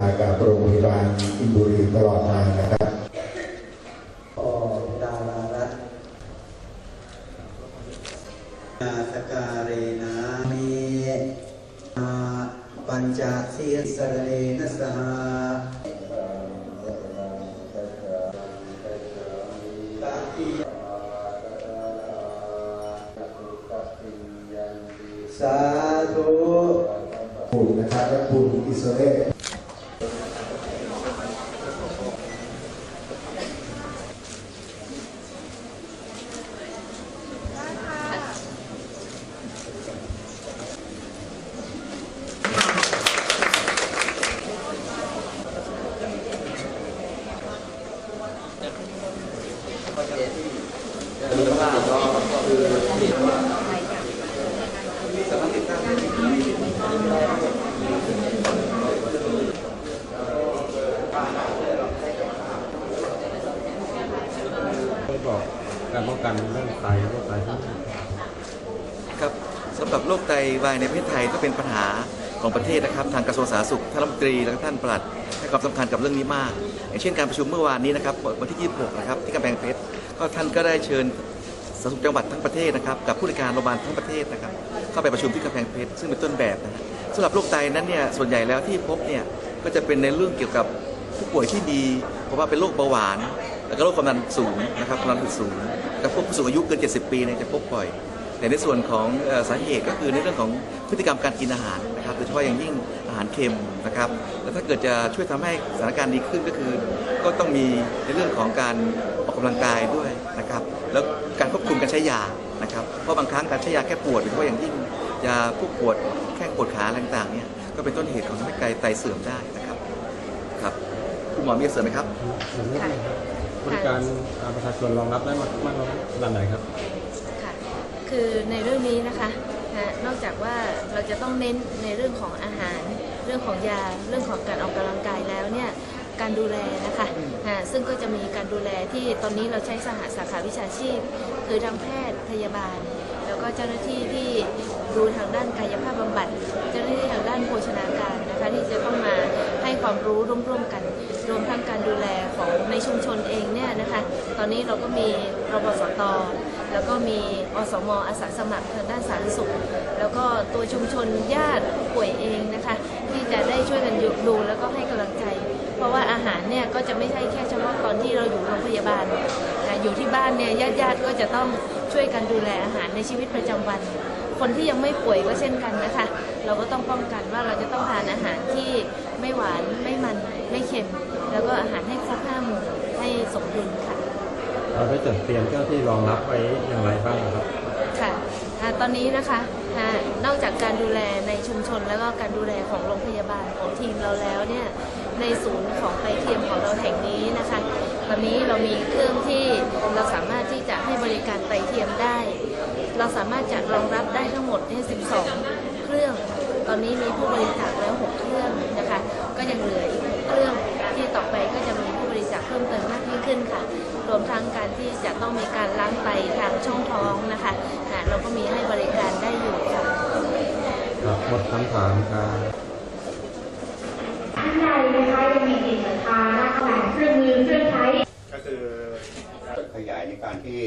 กับโรงพยาบาลอินบุรีตลอดมานะครับอดารารัตน์นาสการเรนะเมอาปัญจศีสรเรนะสหตาติสาธุคุณนะครับและคุณอิสราเอล บอกการป้องกันเรื่องไตโรคไตครับสำหรับโรคไตวายในประเทศไทยก็เป็นปัญหาของประเทศนะครับ ทางกระทรวงสาธารณสุขท่านรัฐมนตรีและท่านปลัดให้ความสำคัญกับเรื่องนี้มาก อย่างเช่นการประชุมเมื่อวานนี้นะครับวันที่ 26 นะครับที่กำแพงเพชรก็ท่านก็ได้เชิญ สาธารณสุขจังหวัดทั้งประเทศนะครับกับผู้บริการโรงพยาบาลทั้งประเทศนะครับเข้าไปประชุมที่กำแพงเพชรซึ่งเป็นต้นแบบนะฮะสำหรับโรคไตนั้นเนี่ยส่วนใหญ่แล้วที่พบเนี่ยก็จะเป็นในเรื่องเกี่ยวกับผู้ป่วยที่มีเพราะว่าเป็นโรคเบาหวาน แล้วก็โรคความดันสูงนะครับความดันสูงแล้วพวกผู้สูงอายุเกิน 70 ปีเนี่ยจะพบบ่อย แต่ในส่วนของสาเหตุก็คือในเรื่องของพฤติกรรมการกินอาหารนะครับโดยเฉพาะอย่างยิ่งอาหารเค็มนะครับ แล้วถ้าเกิดจะช่วยทำให้สถานการณ์ดีขึ้นก็คือ ก็ต้องมีในเรื่องของการออกกำลังกายด้วยนะครับ แล้วการควบคุมการใช้ยานะครับ เพราะบางครั้งการใช้ยาแก้ปวดโดยเฉพาะอย่างยิ่งยาพวกปวดแข้งปวดขาอะไรต่างๆเนี่ยก็เป็นต้นเหตุของทำให้ไตไตเสื่อมได้นะครับครับคุณหมอมีเสริมไหมครับอย่างนี้ครับริการอ่าประชาชนรองรับได้มากน้อยขนาดไหนครับ คือในเรื่องนี้นะคะนอกจากว่าเราจะต้องเน้นในเรื่องของอาหาร เรื่องของยา เรื่องของการออกกำลังกายแล้วเนี่ยการดูแลนะคะซึ่งก็จะมีการดูแลที่ตอนนี้เราใช้สหสาขาวิชาชีพ คือทางแพทย์พยาบาล แล้วก็เจ้าหน้าที่ที่ดูทางด้านกายภาพบำบัด เจ้าหน้าที่ทางด้านโภชนาการนะคะที่จะต้องมาให้ความรู้ร่วมๆกัน รวมทั้งการดูแลของในชุมชนเองเนี่ยนะคะ ตอนนี้เราก็มีรบสตแล้วก็มี อสมอาสาสมัครทางด้านสาธารณสุข แล้วก็ตัวชุมชนญาติผู้ป่วยเองนะคะ ที่จะได้ช่วยกันยู่ดูแล้วก็ให้กำลังใจ เพราะว่าอาหารเนี่ยก็จะไม่ใช่แค่เฉพาะตอนที่เราอยู่โรงพยาบาลนะอยู่ที่บ้านเนี่ยญาติญาติๆก็จะต้องช่วยกันดูแลอาหารในชีวิตประจำวัน คนที่ยังไม่ป่วยก็เช่นกันนะคะ เราก็ต้องป้องกันว่าเราจะต้องทานอาหารที่ไม่หวานไม่มันไม่เค็ม แล้วก็อาหารให้ครบห้าหมู่ให้สมดุลค่ะเราได้จัดเตรียมเจ้าที่รองรับไว้อย่างไรบ้าง ตอนนี้นะคะนอกจากการดูแลในชุมชนแล้วก็การดูแลของโรงพยาบาลของทีมเราแล้วเนี่ยในศูนย์ของไตเทียมของเราแห่งนี้นะคะ ตอนนี้เรามีเครื่องที่เราสามารถที่จะให้บริการไตเทียมได้ เราสามารถจัดรองรับได้ทั้งหมดเนี่ย12 เครื่อง ตอนนี้มีผู้บริจาคแล้ว 6 เครื่องนะคะ ก็ยังเหลืออีกเครื่องที่ต่อไปก็จะมีผู้บริจาคเพิ่มเติมมากยิ่งขึ้นค่ะ รวมทั้งการที่จะต้องมีการล้างไตทางช่องท้อง ครับหมดคำถามครับท่านใดนะคะยังมีจิตศรัทธาและแหวนเครื่องมือเครื่องใช้ก็คือขยายในการที่